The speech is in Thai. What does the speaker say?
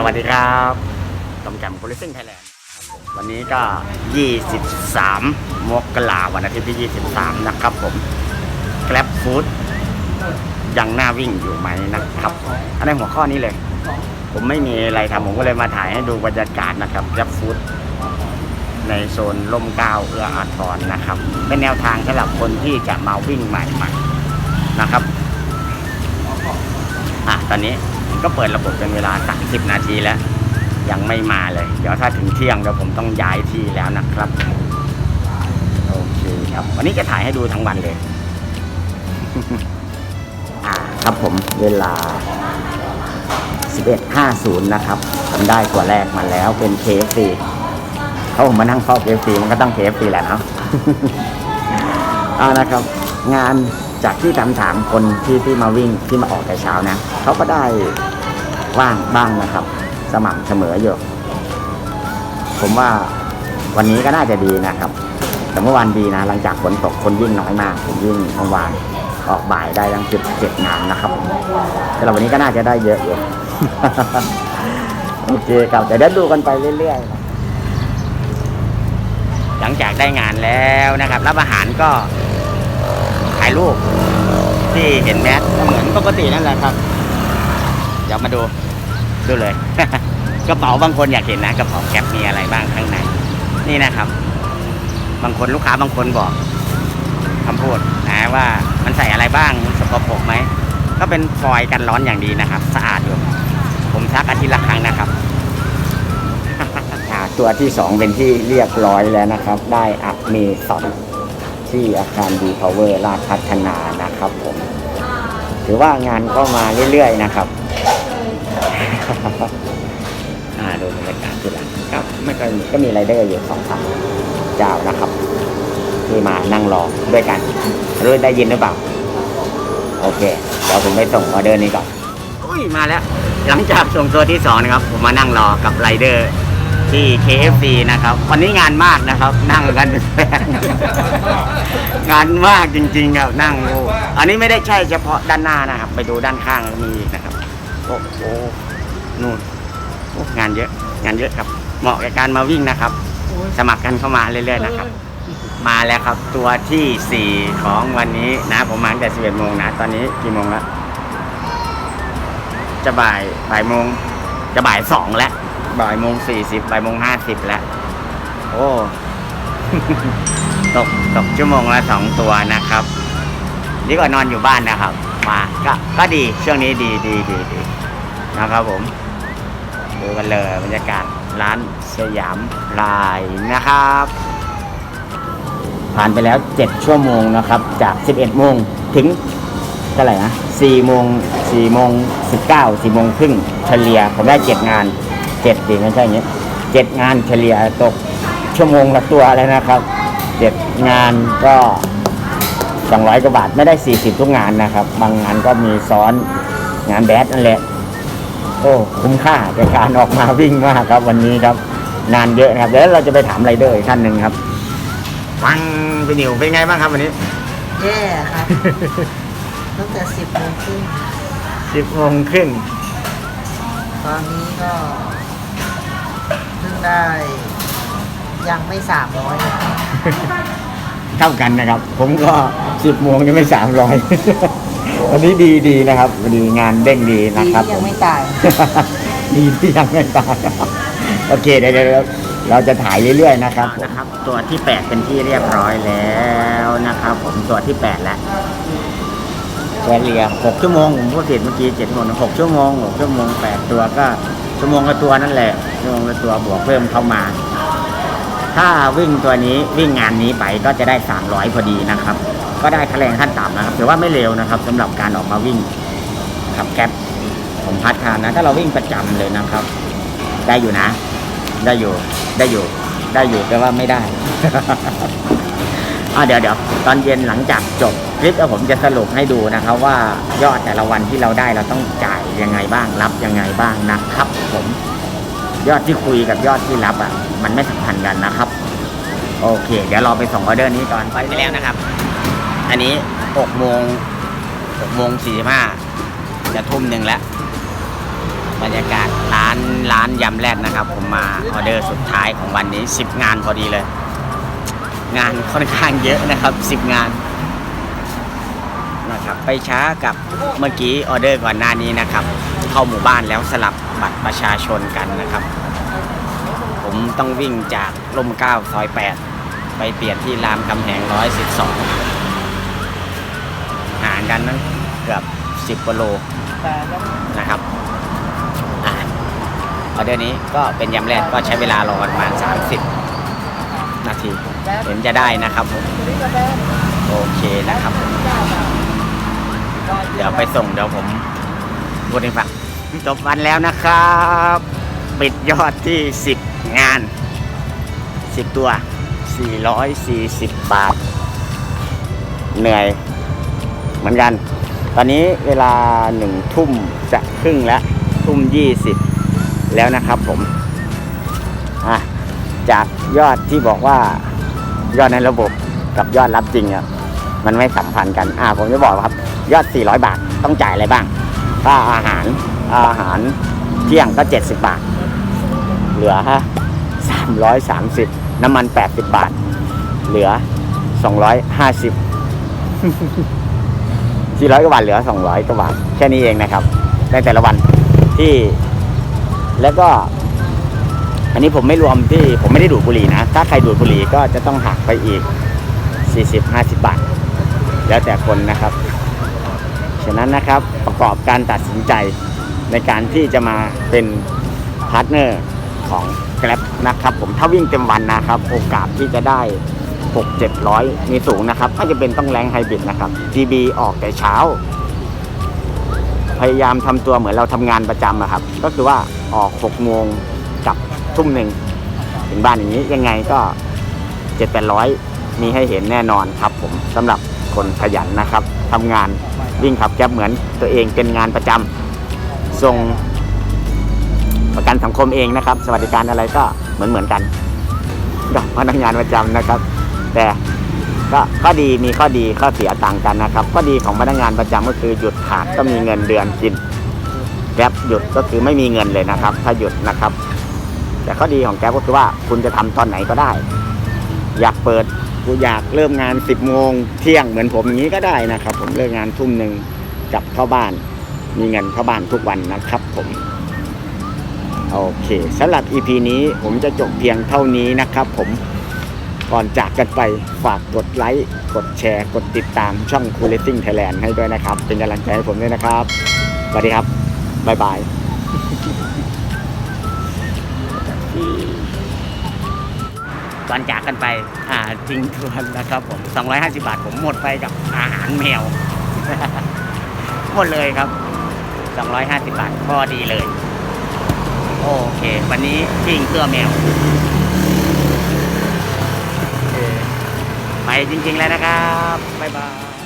สวัสดีครับตอมแกมโพลิซิ่งไทยแลนด์วันนี้ก็ 23 มกราวันอาทิตย์ที่ 23 นะครับผม Grab Food ยังน่าวิ่งอยู่ไหมนะครับอันนี้หัวข้อนี้เลย ผมไม่มีอะไรทำผมก็เลยมาถ่ายให้ดูบรรยากาศนะครับ Grab Food ในโซนร่มเกล้าเอื้ออาทรนะครับ เป็นแนวทางสำหรับคนที่จะมาวิ่งใหม่ๆนะครับ อะ ตอนนี้ ก็เปิดระบบเป็นเวลา 30 นาทีแล้ว ยังไม่มาเลย เดี๋ยวถ้าถึงเที่ยงเดี๋ยวผมต้องย้ายที่แล้วนะครับโอเคครับ วันนี้จะถ่ายให้ดูทั้งวันเลยอ่าครับผมเวลา 11.50 นะครับผมได้ตัวแรกมาแล้วเป็น KFC เขาผมมานั่งเฝ้า KFC มันก็ต้อง KFC แหละเนาะเอานะครับ งานจากที่ถามถามคนที่ที่มาวิ่งที่มาออกแต่เช้านะเขาก็ได้ ว่างบ้างนะครับ สม่ำเสมออยู่ ผมว่าวันนี้ก็น่าจะดีนะครับ แต่เมื่อวานดีนะ หลังจากฝนตกคนวิ่งน้อยมาก ผมวิ่งเมื่อวานออกบ่ายได้ตั้งจุดเจ็ดงานนะครับแต่เราวันนี้ก็น่าจะได้เยอะอยู่โอเคครับเดี๋ยวเดี๋ยวดูกันไปเรื่อยๆหลังจากได้งานแล้วนะครับ รับอาหารก็ถ่ายรูปที่เห็นแมสเหมือนปกตินั่นแหละครับ เดี๋ยวมาดู ดูเลย กระเป๋าบางคนอยากเห็นนะกระเป๋าแก๊ปมีอะไรบ้างข้างในนี่นะครับ บางคนลูกค้าบางคนบอกคำพูดนะว่ามันใส่อะไรบ้างมันสกปรกไหมก็เป็นฟอยล์กันร้อนอย่างดีนะครับ สะอาดอยู่ผมซักอาทิตย์ละครั้งนะครับตัวที่สองเป็นที่เรียบร้อยแล้วนะครับ ได้อัพเมซอนที่อาคารดีพาวเวอร์ราชพัฒนานะครับผม ถือว่างานก็มาเรื่อยๆนะครับ อ่าดูบรรยากาศที่หลังครับไม่ค่อยก็มีไรายเดอร์อยู่สองสามเจ้านะครับที่มานั่งรอด้วยกันรู้ได้ยินหรือเปล่า โอเค เดี๋ยวผมไปส่งออเดอร์นี้ก่อนอุ้ยมาแล้ว หลังจากส่งตัวที่สองนะครับ ผมมานั่งรอกับไรเดอร์ที่ KFC นะครับ วันนี้งานมากนะครับ นั่งกันงานมากจริงๆครับนั่งอันนี้ไม่ได้ใช่เฉพาะด้านหน้านะครับ ไปดูด้านข้างมีอีกนะครับ โอ้โห นู่นโอ้งานเยอะงานเยอะครับ เหมาะกับการมาวิ่งนะครับ สมัครกันเข้ามาเรื่อยๆนะครับ มาแล้วครับตัวที่สี่ของวันนี้นะผมมาตั้งแต่11โมงนะตอนนี้กี่โมงแล้วจะบ่ายบ่ายโมงจะบ่ายสองแล้วบ่ายโมงสี่สิบบ่ายโมงห้าสิบแล้วโอ้ตกตกชั่วโมงละสองตัวนะครับดีกว่านอนอยู่บ้านนะครับ มาก็ก็ดีช่วงนี้ดีดีดีดีนะครับผม ดูกันเลยบรรยากาศร้านสยามลายนะครับ ผ่านไปแล้ว 7 ชั่วโมงนะครับ จาก 11 โมงถึงเท่าไหร่นะ4โมง4โมง19 4โมงครึ่งเฉลี่ยผมได้ 7 งาน7ดีไม่ใช่อย่างนี้7งานเฉลี่ยตกชั่วโมงละตัวแล้วนะครับ 7 งานก็200กว่าบาทไม่ได้ 40 ทุกงานนะครับ บางงานก็มีซ้อนงานแบดนั่นแหละ โอ้คุ้มค่าในการออกมาวิ่งมากครับ วันนี้ครับงานเยอะนะครับเดี๋ยวเราจะไปถามไรเดอร์อีกท่านหนึ่งครับฟังพี่นิวเป็นไงบ้างครับวันนี้ แย่ครับ ตั้งแต่สิบโมงครึ่งสิบโมงครึ่งตอนนี้ก็เพิ่งได้ ยังไม่สามร้อยเท่ากันนะครับ ผมก็สิบโมงยังไม่สามร้อย วันนี้ดีดีนะครับวันนี้งานเด้งดีนะดีครับที่ผยังมไม่ตาย ดีที่ยังไม่ตายโอเคเดี๋ยวเดี๋ยวเราจะถ่ายเรื่อยๆนะครับนะครับ ตัวที่แปดเป็นที่เรียบร้อยแล้วนะครับ ผมตัวที่แปดแล้วเฉลี่ยหกชั่วโมงผมพูดผิดเมื่อกี้เจ็ดโมงหกชั่วโมงหกชั่วโมงแปดตัวก็ชั่วโมงละตัวนั่นแหละชั่วโมงละตัวบวกเพิ่มเข้ามา ถ้าวิ่งตัวนี้วิ่งงานนี้ไปก็จะได้ 300 พอดีนะครับ ก็ได้คะแนนขั้นต่ำ นะครับถือว่าไม่เร็วนะครับสำหรับการออกมาวิ่งขับแก๊ปผมพัดทานนะ ถ้าเราวิ่งประจำเลยนะครับ ได้อยู่นะ ได้อยู่ ได้อยู่ ได้อยู่แต่ว่าไม่ได้อะเดี๋ยวเดี๋ยวตอนเย็นหลังจากจบคลิปแล้วผมจะสรุปให้ดูนะครับ ว่ายอดแต่ละวันที่เราได้เราต้องจ่ายยังไงบ้าง รับยังไงบ้างนะครับ ผม ยอดที่คุยกับยอดที่รับอะ มันไม่สัมพันธ์กันนะครับ โอเค เดี๋ยวเราไปส่งออเดอร์นี้ก่อนไปไปแล้วนะครับ อันนี้ หกโมงหกโมงสี่สิบห้าจะทุ่มหนึ่งแล้วบรรยากาศร้านร้านยำแรดนะครับ ผมมาออเดอร์สุดท้ายของวันนี้ 10 งานพอดีเลย งานค่อนข้างเยอะนะครับ 10 งานนะครับไปช้ากับเมื่อกี้ออเดอร์ก่อนหน้านี้นะครับ เข้าหมู่บ้านแล้วสลับบัตรประชาชนกันนะครับ ผมต้องวิ่งจากร่มเก้าซอย 8 ไปเปลี่ยนที่รามคำแหง 112 กันนั้นเกือบ 10กิโลแต่แล้วนะครับอะออเดอร์นี้ก็เป็นยำแรกก็ใช้เวลารอประมาณ 30 นาที เห็นจะได้นะครับผมนี่ก็ได้โอเคนะครับ เดี๋ยวไปส่งเดี๋ยวผมพูดให้ฟังจบวันแล้วนะครับ ปิดยอดที่ 10 งาน 10 ตัว 440 บาท เหนื่อย เหมือนกัน ตอนนี้เวลาหนึ่งทุ่มจะครึ่งแล้วทุ่ม20แล้วนะครับผมอะจากยอดที่บอกว่ายอดในระบบกับยอดรับจริงอะมันไม่สัมพันธ์กัน อ่าผมจะบอกครับ ยอด 400 บาทต้องจ่ายอะไรบ้างค่าอาหารอาหารเที่ยงก็ 70 บาท เหลือฮะ330 น้ำมัน 80 บาท เหลือ 250 400กว่าบาทเหลือ 200กว่าบาทแค่นี้เองนะครับ ในแต่ละวันที่ แล้วก็ อันนี้ผมไม่รวมที่ผมไม่ได้ดูดบุหรี่นะ ถ้าใครดูดบุหรี่ก็จะต้องหักไปอีก 40-50 บาท แล้วแต่คนนะครับ ฉะนั้นนะครับประกอบการตัดสินใจในการที่จะมาเป็นพาร์ทเนอร์ของ Grab นะครับ ผมถ้าวิ่งเต็มวันนะครับ โอกาสที่จะได้ 6 700 มีสูงนะครับก็จะเป็นต้องแรงไฮบริดนะครับ GB ออกแต่เช้า พยายามทำตัวเหมือนเราทำงานประจำอะครับ ก็คือว่าออก 6 โมงกับทุ่มหนึ่งถึงบ้านอย่างนี้ยังไงก็เจ็ดแปดร้อยมีให้เห็นแน่นอนครับผมสำหรับคนขยันนะครับทำงานวิ่งขับแก๊บเหมือนตัวเองเป็นงานประจำส่งประกันสังคมเองนะครับ สวัสดิการอะไรก็เหมือนเหมือนกันกับพนักงานประจำนะครับ แต่ก็ข้อดีมีข้อดีข้อเสียต่างกันนะครับข้อดีของพนักงานประจำก็คือหยุดขาดก็มีเงินเดือนกินแก๊บหยุดก็คือไม่มีเงินเลยนะครับ ถ้าหยุดนะครับ แต่ข้อดีของแก๊ปก็คือว่าคุณจะทำตอนไหนก็ได้ อยากเปิดกูอยากเริ่มงาน10โมงเที่ยงเหมือนผมอย่างนี้ก็ได้นะครับ ผมเลิกงานทุ่มหนึ่งกลับเข้าบ้าน มีเงินเข้าบ้านทุกวันนะครับ ผมโอเคสำหรับ EP นี้ผมจะจบเพียงเท่านี้นะครับ ผม ก่อนจากกันไปฝากกดไลค์ กดแชร์ กดติดตามช่อง c o o l i t i n g Thailand ให้ด้วยนะครับ เป็นกำลังใจให้ผมด้วยนะครับ สวัสดีครับ บ๊ายบายก่อนจากกันไปอ่าทิ้งทวนนะครับผม 250 บาทผมหมดไปกับอาหารแมว หมดเลยครับ 250 บาทพอดีเลย โอเค วันนี้ทิ้งเสื้อแมวโอเค ไปจริงๆแล้วนะครับ บ๊ายบาย